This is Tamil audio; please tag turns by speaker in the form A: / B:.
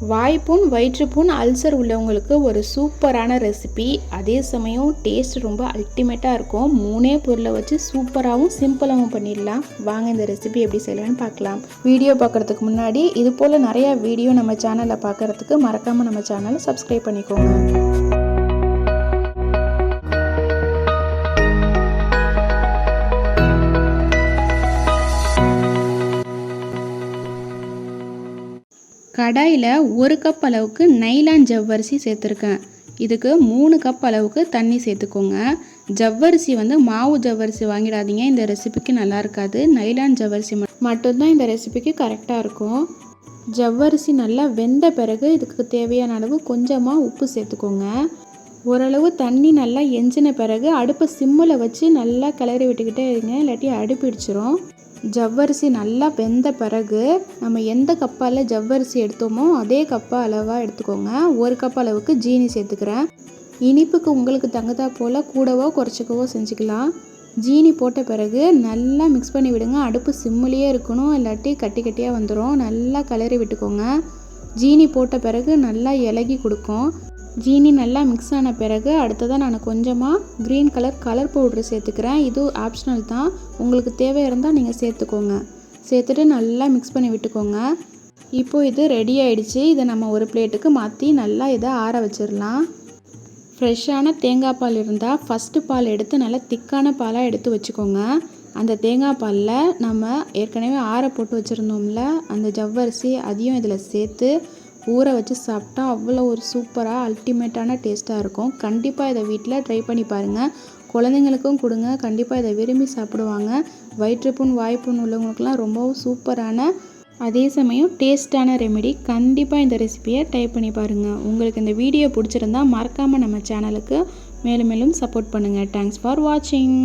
A: வாய்ப்புண் வயிற்றுப்புண் அல்சர் உள்ளவங்களுக்கு ஒரு சூப்பரான ரெசிபி அதே சமயம் டேஸ்ட் ரொம்ப அல்டிமேட்டாக இருக்கும். மூணே பொருளை வச்சு சூப்பராகவும் சிம்பிளாகவும் பண்ணிடலாம். வாங்க இந்த ரெசிபி எப்படி செய்யலாம்னு பார்க்கலாம். வீடியோ பார்க்குறதுக்கு முன்னாடி இது போல் நிறையா வீடியோ நம்ம சேனலில் பார்க்குறதுக்கு மறக்காமல் நம்ம சேனலை சப்ஸ்கிரைப் பண்ணிக்கோங்க. கடாயில் ஒரு கப் அளவுக்கு நைலான் ஜவ்வரிசி சேர்த்துருக்கேன். இதுக்கு மூணு கப் அளவுக்கு தண்ணி சேர்த்துக்கோங்க. ஜவ்வரிசி வந்து மாவு ஜவ்வரிசி வாங்கிடாதீங்க. இந்த ரெசிபிக்கு நல்லா இருக்காது. நைலான் ஜவ்வரிசி மட்டும்தான் இந்த ரெசிபிக்கு கரெக்டாக இருக்கும். ஜவ்வரிசி நல்லா வெந்த பிறகு இதுக்கு தேவையான அளவு கொஞ்சமாக உப்பு சேர்த்துக்கோங்க. ஓரளவு தண்ணி நல்லா எஞ்சின பிறகு அடுப்பை சிம்மில் வச்சு நல்லா கிளறி விட்டுக்கிட்டே இருங்க. இல்லாட்டி அடுப்பிடிச்சிரும் ஜவ்வரிசி நல்லா வெந்த பிறகு நம்ம எந்த கப்பால் ஜவ்வரிசி எடுத்தோமோ அதே கப்பா அளவாக எடுத்துக்கோங்க. ஒரு கப் அளவுக்கு ஜீனி சேர்த்துக்கிறேன். இனிப்புக்கு உங்களுக்கு தகுந்தா போல் கூடவோ குறைச்சிக்கவோ செஞ்சுக்கலாம். ஜீனி போட்ட பிறகு நல்லா மிக்ஸ் பண்ணி விடுங்க. அடுப்பு சிம்மிலேயே இருக்கணும். இல்லாட்டி கட்டி கட்டியாக வந்துடும் நல்லா கிளறி விட்டுக்கோங்க. ஜீனி போட்ட பிறகு நல்லா இலகி கொடுக்கும். ஜீனி நல்லா மிக்ஸ் ஆன பிறகு அடுத்ததாக நான் கொஞ்சமாக க்ரீன் கலர் கலர் பவுட்ரு சேர்த்துக்கிறேன். இது ஆப்ஷனல் தான். உங்களுக்கு தேவை இருந்தால் நீங்கள் சேர்த்துக்கோங்க. சேர்த்துட்டு நல்லா மிக்ஸ் பண்ணி விட்டுக்கோங்க. இப்போ இது ரெடி ஆயிடுச்சு. இதை நம்ம ஒரு பிளேட்டுக்கு மாற்றி நல்லா இதை ஆற வச்சிடலாம். ஃப்ரெஷ்ஷான தேங்காய் பால் இருந்தால் ஃபஸ்ட்டு பால் எடுத்து நல்லா திக்கான பாலாக எடுத்து வச்சுக்கோங்க. அந்த தேங்காய் பாலில் நம்ம ஏற்கனவே ஆற போட்டு வச்சுருந்தோம்ல அந்த ஜவ்வரிசி அதையும் இதில் சேர்த்து ஊற வச்சு சாப்பிட்டா அவ்வளோ ஒரு சூப்பராக அல்டிமேட்டான டேஸ்ட்டாக இருக்கும். கண்டிப்பாக இதை வீட்டில் ட்ரை பண்ணி பாருங்கள் குழந்தைங்களுக்கும் கொடுங்க. கண்டிப்பாக இதை விரும்பி சாப்பிடுவாங்க. வயிற்றுப்புண் வாய்ப்புண் உள்ளவங்களுக்குலாம் ரொம்பவும் சூப்பரான அதே சமயம் டேஸ்ட்டான ரெமெடி கண்டிப்பாக இந்த ரெசிபியை ட்ரை பண்ணி பாருங்கள் உங்களுக்கு இந்த வீடியோ பிடிச்சிருந்தா மறக்காமல் நம்ம சேனலுக்கு மேலும் மேலும் சப்போர்ட் பண்ணுங்கள் தேங்க்ஸ் ஃபார் வாட்சிங்